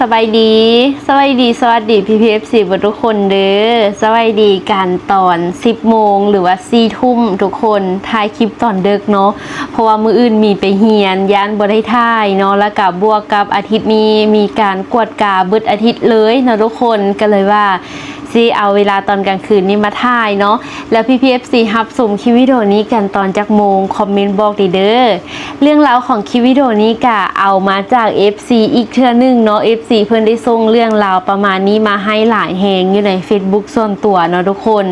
สบายดีสวัสดี สวัสดีพี่พีเอฟซีทุกคนเด้อสวัสดีการตอน 10 โมงหรือว่า4ทุ่มทุกคนถ่ายคลิปตอนเดึกเนาะเพราะว่ามืออื่นมีไปเฮียนย่านบ่ได้ถ่ายเนาะแล้วกับบวกกับอาทิตย์นี้มีการกวดกาเบิดอาทิตย์เลยเนาะทุกคนก็เลยว่า ซีเอาเวลาตอนกลางคืนนี้มาถ่ายเนาะแล้วพี่พีเอฟซีฮับสุ่มคลิปวิดีโอนี้กันตอนจากโมงคอมเมนต์บอกดีเด้อเรื่องราวของคลิปวิดีโอนี้กะเอามาจาก FC อีกเทือหนึงเนาะ FC เพื่อนได้ส่งเรื่องราวประมาณนี้มาให้หลายแหงอยู่ใน Facebook ส่วนตัวเนาะทุกคน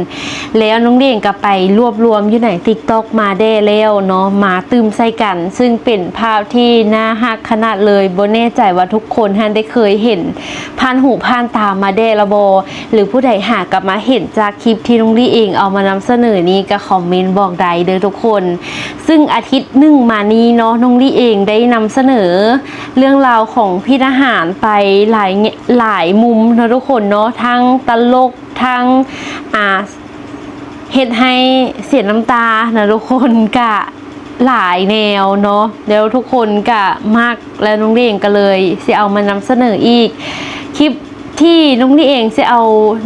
แล้วน้องเด่งก็ไปรวบรวมอยู่ใน TikTok มาได้แล้วเนาะมาตืมใส่กัน ซึ่งเป็นภาพที่น่าฮักขนาดเลยโบแน่ใจว่าทุกคนท่านได้เคยเห็นผ่านหูผ่านตามาได้ละโบหรือผู้ใดหากกลับมาเห็นจากคลิปที่น้องลี่เองเอามานำเสนอนี้ก็คอมเมนต์บอกใดเด้อทุกคน ซึ่งอาทิตย์หนึ่งมานี้เนาะน้องลี่เองได้นำเสนอ เรื่องราวของพี่ทหารไปหลายหลายมุมเนาะทุกคนเนาะทั้งตลกทั้งอ่าเฮ็ดให้เสียน้ำตานะทุกคนกะหลายแนวเนาะแล้วทุกคนกะมากและน้องเรียงก็เลยสิเอามานำเสนออีกคลิป ที่น้องนี่เองจะเอา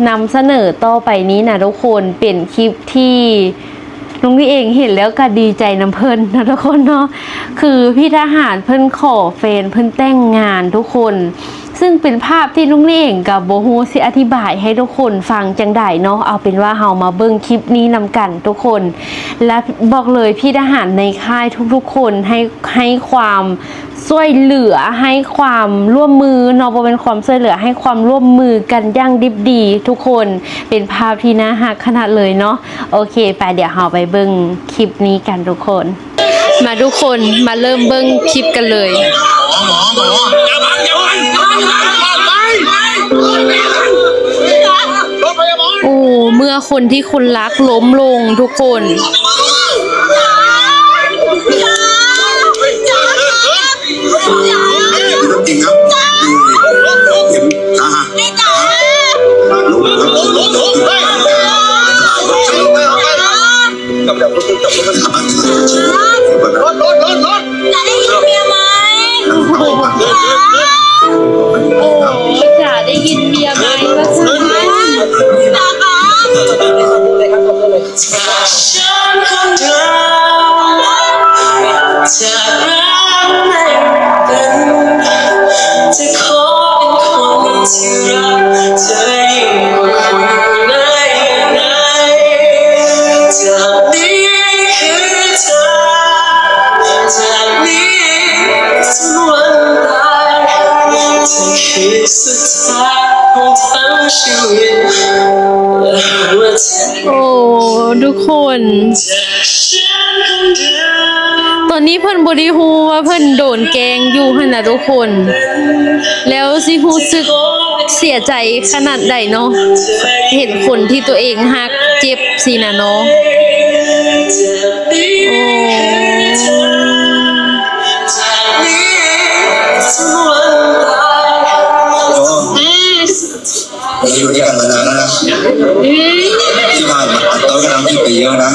นำเสนอต่อไปนี้นะทุกคนเป็นคลิปที่น้องนี่เองเห็นแล้วก็ดีใจน้ำเพิ่นนะทุกคนเนาะคือพี่ทหารเพิ่นขอแฟนเพิ่นแต่งงานทุกคน ซึ่งเป็นภาพที่นุ้งนี่เองกับโบฮูสิอธิบายให้ทุกคนฟังจังได้เนาะเอาเป็นว่าเฮามาเบิ่งคลิปนี้นำกันทุกคน และบอกเลยพี่ทหารในค่ายทุกๆ คนให้ให้ความช่วยเหลือให้ความร่วมมือเนาะบ่เป็นความช่วยเหลือให้ความร่วมมือกันย่างดิบดี ทุกคนเป็นภาพที่น่าฮักขนาดเลยเนาะโอเคไปเดี๋ยวเฮาไปเบิ่งคลิปนี้กันทุกคน มาทุกคนมาเริ่มเบิ่งคลิปกันเลย เมื่อคนที่คุณรักล้มลงทุกคนจริ มจะรักไม่เป็นจะขอเป็นคนที่รักเธอยิ่งกว่าคนไหนไหนจากนี้คือเธอจากนี้ถึงวันตายเธอคือสุดท้ายของทั้งชีวิตและหัวใจโอ้ทุกคน อนนี้เพิ่นบริฮูว่าเพิ่นโดนแกล้งอยู่หั่นน่ะทุกคน แล้วสิฮู้สึกเสียใจขนาดใดเนาะเห็นคนที่ตัวเองฮักเจ็บสินะเนาะโอ้เราอยู่ด้วยกันมานานแล้วนะที่ผ่านมาโต๊ะก็ทำผิดไปเยอะนะ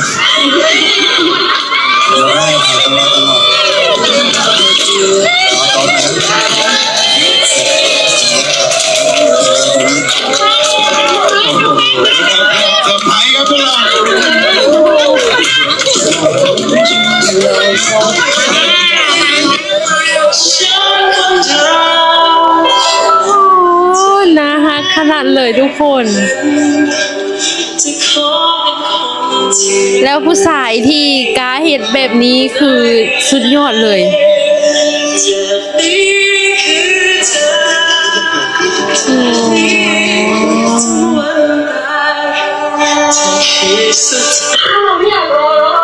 นนั้นเซอร์ไพรส์ครับพวกเราโอ้น่าฮักขนาดเลยทุกคน แล้วผู้ชายที่กล้าเห็ดแบบนี้คือสุดยอดเลยเราไม่อยากรอแล้ว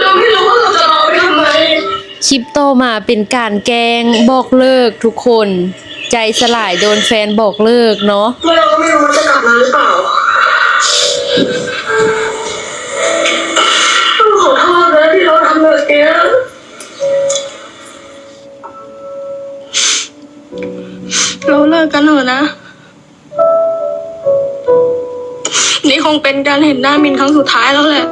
เราไม่รู้ว่าเราจะรอไปทำไมคลิปโตมาเป็นการแกล้งบอกเลิกทุกคน ใจสลายโดนแฟนบอกเลิกเนาะเมื่อเราก็ไม่รู้ว่าจะกลับมาหรือเปล่า เราเลิกกันเถอะนะ นี่คงเป็นการเห็นหน้ามินครั้งสุดท้ายแล้วแหละ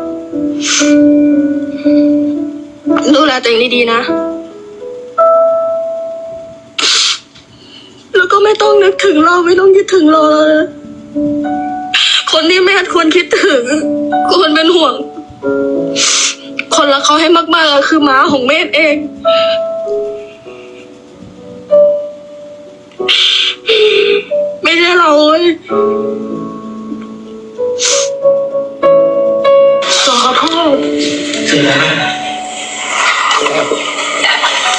ดูแลตัวเองดีๆนะ แล้วก็ไม่ต้องนึกถึงเราไม่ต้องคิดถึงเราเลยคนที่แม่ควรคิดถึงควรเป็นห่วง คนรักเขาให้มากๆก็คือม้าของเมธเอง ไม่ใช่เราเว้ยขอโทษเสียนะ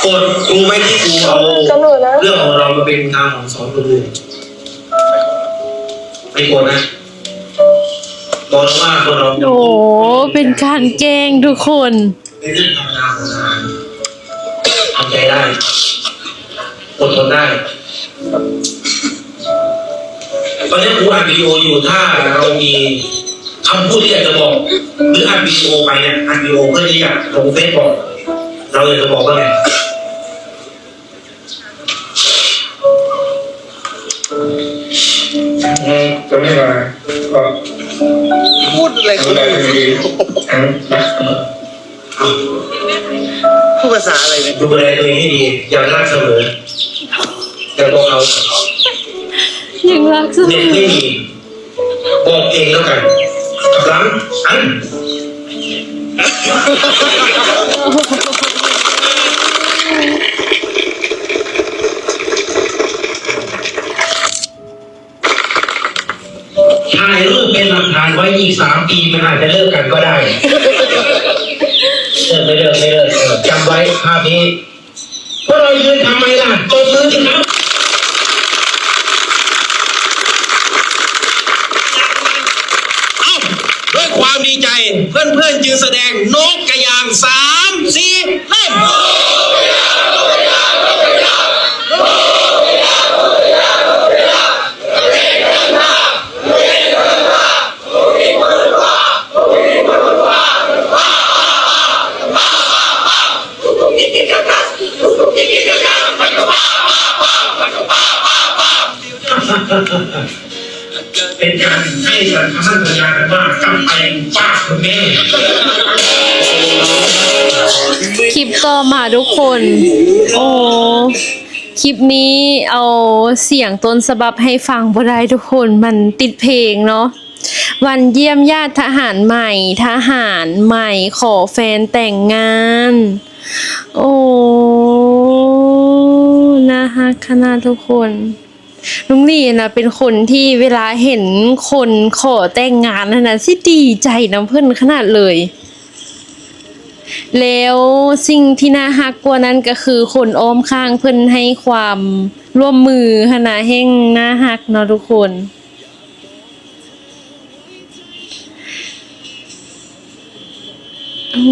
กดกูไหม่ที่กูเอาตำรวจนะเรื่องของเรามาเป็นทางของสอนคนอื่นไม่กดนะ บอกแล้วว่าคนเราโอ้เป็นการแกล้งทุกคน เป็นเรื่องธรรมดาของงานทำใจได้อดทนได้ ตอนนี้ครูอัดวิดีโออยู่ถ้าเรามีคำพูดที่อยากจะบอก หรืออัดวิดีโอไปเนี่ยอัดวิดีโอเพื่อที่จะลงเฟซบอก เราอยากจะบอกว่าไงจะไม่มาก็ พูดอะไรดูคุณแลตัวเองทั้งนะพูดภาษาอะไรเนี่ยดูแลตัวเองให้ดีอย่ารักเสมออย่าบอกเรายังรักเสมเด็กอไม่มีบอกเองแล้วกันกับหลังอันถ่ายรู เป็นหลักฐานไว้อีกสามปีมันอาจจะเลิกกันก็ได้ เลิกไม่เลิกไม่เลิกเออจำไว้ภาพนี้พวกเรายืนทำไมล่ะตบมือสิครับเอ้าด้วยความดีใจเพื่อนๆจึงแสดงนกกระยางสามสี่เริ่ม เป็นการให้สัญชาตญาณกันว่ากำไปป้าคุณแม่คลิปต่อมาทุกคน โอ้ คลิปนี้เอาเสียงต้นฉบับให้ฟังบ่ได้ทุกคน มันติดเพลงเนาะ วันเยี่ยมญาติทหารใหม่ ทหารใหม่ขอแฟนแต่งงาน โอ้ น่าฮักขนาดทุกคน ลุงลี่นะเป็นคนที่เวลาเห็นคนขอแต่งงานนะนะสิดีใจน้ำเพื่อนขนาดเลย แล้วสิ่งที่น่าฮักกว่านั้นก็คือคนอ้อมข้างเพิ่นให้ความร่วมมือขนาดแห่งน่าฮักเนาะทุกคนโอ้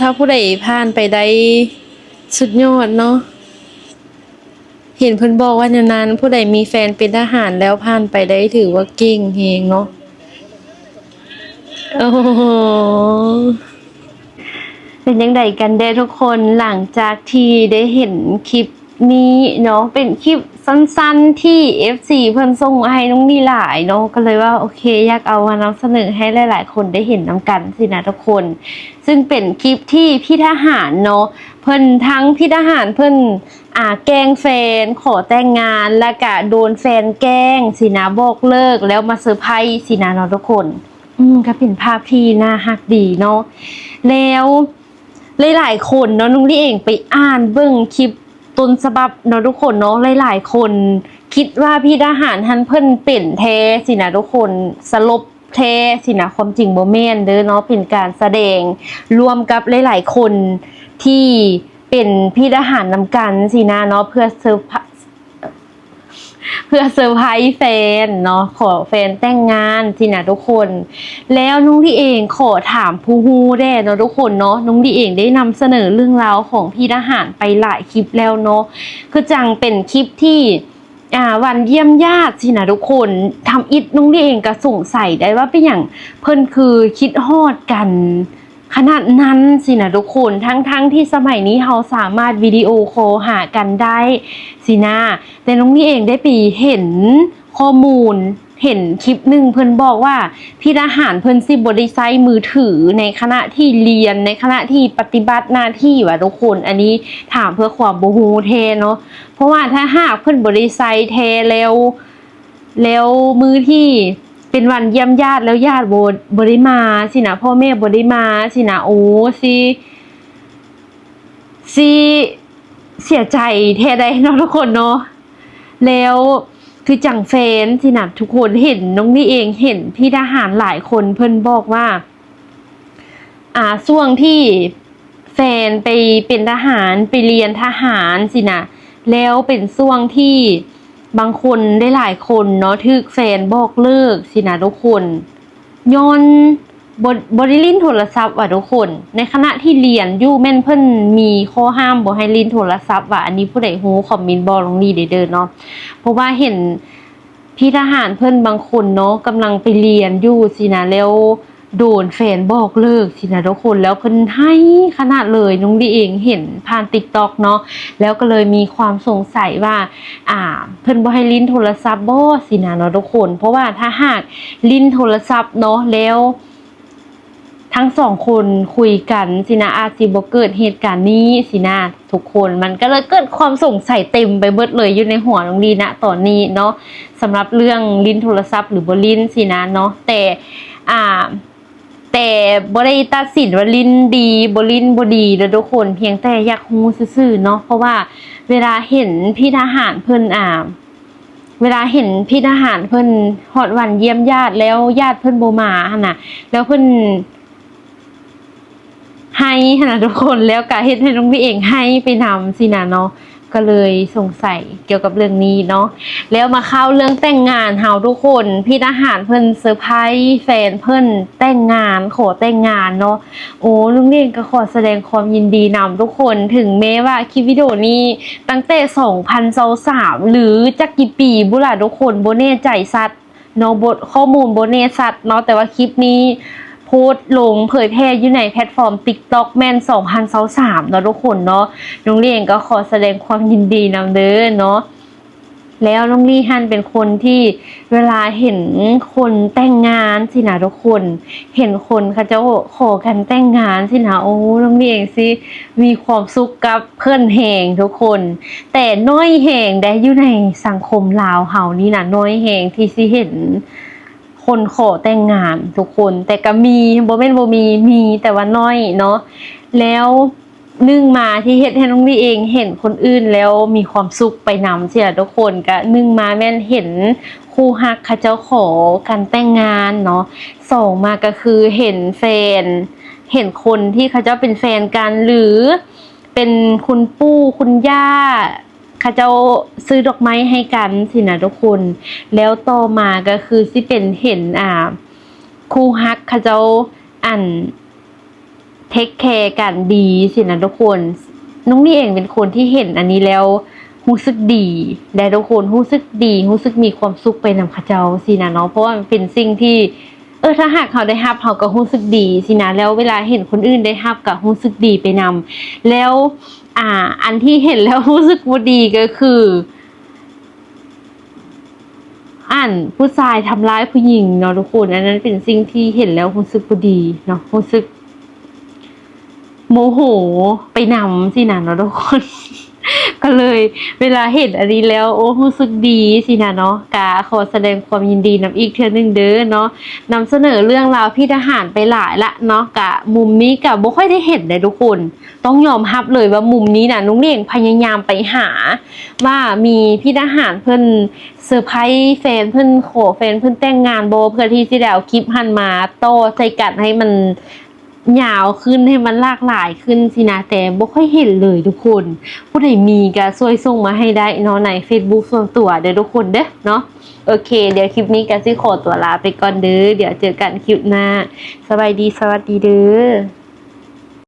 ถ้าผู้ใดผ่านไปได้สุดยอดเนาะ เห็นเพิ่นบอกว่าในนั้นผู้ใดมีแฟนเป็นทหารแล้วผ่านไปได้ถือว่าเก่งเฮงเนาะโอ้โหเป็นยังไงกันเด้ทุกคนหลังจากที่ได้เห็นคลิปนี้เนาะเป็นคลิปสั้นๆที่ FC เพิ่อนส่งมาให้น้องนี่หลายเนาะก็เลยว่าโอเคอยากเอามานำเสนอให้หลายๆ คนได้เห็นน้ำกันสินะทุกคน ซึ่งเป็นคลิปที่พี่ทหารเนาะเพิ่อนทั้งพี่ทหารเพิ่อน อ่าแกล้งแฟนขอแต่งงานแล้วก็โดนแฟนแกล้งสินะบอกเลิกแล้วมาเซอร์ไพรส์สินะเนาะทุกคน อืมก็เป็นภาพที่น่าฮักดีเนาะแล้วหลายๆคนเนาะนุ้งลี่เองไปอ่านเบิ่งคลิปต้นฉบับเนาะทุกคนเนาะหลายๆ คน คิดว่าพี่ทหารฮันเพิ่นเป็นแท้สินะทุกคนสลบแท้สินะความจริงบ่แม่นเด้อเนาะเป็นการแสดงรวมกับหลายๆคนที่ เป็นพี่ทหารนำกันสินะเนาะเพื่อเซอร์เพื่อเซอร์ไพรส์แฟนเนาะขอแฟนแต่งงานสินะทุกคน แล้วนุ้งที่เองขอถามผู้ฮู้ได้เนาะทุกคนเนาะนุ้งที่เองได้นำเสนอเรื่องราวของพี่ทหารไปหลายคลิปแล้วเนาะคือจังเป็นคลิปที่อ่าวันเยี่ยมญาติสินะทุกคนทำอิดนุ้งที่เองก็สงสัยได้ว่าเป็นอย่างเพิ่นคือคิดฮอดกัน ขนาดนั้นสินะทุกคนทั้งๆทที่สมัยนี้เราสามารถวิดีโอโคลหากันได้สินะแต่น้องนี่เองได้ไปเห็นข้อมูลเห็นคลิปหนึ่งเพิ่อนบอกว่าพี่ทหารเพิ่อนสิบริไซ์มือถือในขณะที่เรียนในขณะที่ปฏิบัติหน้าที่ว่ะทุกคนอันนี้ถามเพื่อความบูฮูเทเนาะเพราะว่าถ้าหากเพิ่อนบริไซ์เทแล้วแล้วมือที่ เป็นวันเยี่ยมญาติแล้วญาติบบบริมาสินะพ่อแม่บริมาสินะโอ้สิสิเสียใจแท้ได้เนาะทุกคนเนาะแล้วคือจังแฟนสินะทุกคนเห็นน้องนี่เองเห็นพี่ทหารหลายคนเพิ่นบอกว่า อ่าช่วงที่แฟนไปเป็นทหารไปเรียนทหารสินะแล้วเป็นช่วงที่ บางคนได้หลายคนเนาะทึกแฟนบอกเลิกสินะทุกคนย้อนบบบริลินโทรศัพท์ว่ะทุกคน ในขณะที่เรียนยู่แม่นเพิ่นมีข้อห้ามบ่ให้ลินโทรศัพท์ว่ะอันนี้ผู้ใดฮู้คอมเมนต์บอกลงนี้เด้อเด้อเนาะเพราะว่าเห็นพี่ทหารเพิ่นบางคนเนาะกำลังไปเรียนอยู่สินะแล้ว โดนแฟนบอกเลิกสินะทุกคนแล้วเพิ่นให้ขนาดเลยนุ้งดีเองเห็นผ่านติ๊กต็อกเนาะแล้วก็เลยมีความสงสัยว่า อ่า เพิ่นบ่ให้ลิ้นโทรศัพท์บ่สินะเนาะทุกคน เพราะว่าถ้าหากลิ้นโทรศัพท์เนาะแล้วทั้งสองคนคุยกันสินะอาจสิบ่เกิดเหตุการณ์นี้สินะทุกคนมันก็เลยเกิดความสงสัยเต็มไปเบิดเลยอยู่ในหัวน้องดีนะตอนนี้เนาะสำหรับเรื่องลิ้นโทรศัพท์หรือบ่ลิ้นสินะเนาะแต่อ่า แต่บริตัดสินว่าลิ้นดีบลิ้นบดีแล้วทุกคนเพียงแต่อยากฮู้ซื่อๆเนาะเพราะว่าเวลาเห็นพี่ทหารเพิ่นอ่าเวลาเห็นพี่ทหารเพิ่นฮอดวันเยี่ยมญาติแล้วญาติเพิ่นโบมาหนะแล้วเพิ่นให้หนะทุกคนแล้วก็เฮ็ดให้น้องพี่เองให้ไปนำสินะเนาะ ก็เลยสงสัยเกี่ยวกับเรื่องนี้เนาะแล้วมาเข้าเรื่องแต่งงานเฮาทุกคนพี่ทหารเพิ่นเซอร์ไพรส์แฟนเพิ่นแต่งงานขอแต่งงานเนาะโอ้ลุงเรียนก็ขอแสดงความยินดีนำทุกคนถึงแม้ว่าคลิปวิดีโอนี้ตั้งแต่2023หรือจักกี่ปีบุล่ะทุกคนโบ่แน่ใจสัตว์เนาะบทข้อมูลโบ่แน่สัตว์เนาะแต่ว่าคลิปนี้ พสต์ลงเผยแพร่อยู่ในแพลตฟอร์ม TikTok แมน2023เนาะทุกคนเนาะน้องเรียนก็ขอแสดงความยินดีนำเด้อเนาะแล้วน้องลี่ฮันเป็นคนที่เวลาเห็นคนแต่งงานสินะทุกคน เห็นคนเขาจะขอกันแต่งงานสินะโอ้น้องลี่เองสิมีความสุขกับเพื่อนแห่งทุกคน แต่น้อยแห่งได้อยู่ในสังคมลาวเฮานี่นะน้อยแห่งที่สิเห็น คนขอแต่งงานทุกคนแต่ก็มีโบ่แม่นบ่มีมีแต่ว่าน้อยเนาะแล้วนึ่งมาที่เฮ็ดให้น้องลี่เองเห็นคนอื่นแล้วมีความสุขไปนำเสียทุกคนก็นึ่งมาแม่นเห็นคู่ฮักเขาเจ้าขอกันแต่งงานเนาะสองมาก็คือเห็นแฟน เห็นคนที่เขาเจ้าเป็นแฟนกันหรือเป็นคุณปู่คุณย่า ขาเจ้าซื้อดอกไม้ให้กันสินะทุกคน แล้วต่อมาก็คือสิเป็นเห็นอ่าคู่ฮักเขาเจ้าอันเทคแคร์กันดีสินะทุกคน น้องนี่เองเป็นคนที่เห็นอันนี้แล้วรู้สึกดีได้ทุกคนรู้สึกดีรู้สึกมีความสุขไปนำเขาเจ้าสินะเนาะเพราะว่ามันเป็นสิ่งที่เออถ้าหากเขาได้รับเขาก็รู้สึกดีสินะแล้วเวลาเห็นคนอื่นได้รับก็รู้สึกดีไปนำแล้ว อ่า อันที่เห็นแล้วรู้สึกว่าดีก็คือ อันผู้ชายทำร้ายผู้หญิงเนาะทุกคน อันนั้นเป็นสิ่งที่เห็นแล้วรู้สึกบ่ดีเนาะรู้สึก โมโหไปนำสินะเนาะทุกคน ก็เลย เวลาเห็นอันนี้แล้วโอ้รู้สึกดีสินะเนาะกาขอแสดงความยินดีนำอีกเทื่อนึงเด้อเนาะนำเสนอเรื่องราวพี่ทหารไปหลายละเนาะกะมุมนี้กะบ่ค่อยได้เห็นเลยทุกคน ต้องยอมรับเลยว่ามุมนี้น่ะนุ้งเลี้ยงพยายามไปหา ว่ามีพี่ทหารเพิ่นเซอร์ไพรส์แฟนเพิ่นขอแฟนเพิ่นแต่งงานโบเพื่อที่จะได้เอาคลิปหันมาโตใส่กันให้มัน ยาวขึ้นให้มันหลากหลายขึ้นสินะแต่บ่ค่อยเห็นเลยทุกคน ผู้ใดมีก็ช่วยส่งมาให้ได้เนาะใน Facebook ส่วนตัวเด้อทุกคนเด้อเนาะโอเค เดี๋ยวคลิปนี้ก็สิขอตัวลาไปก่อนเด้อเดี๋ยวเจอกันคลิปหน้า สบายดีสวัสดีเด้อ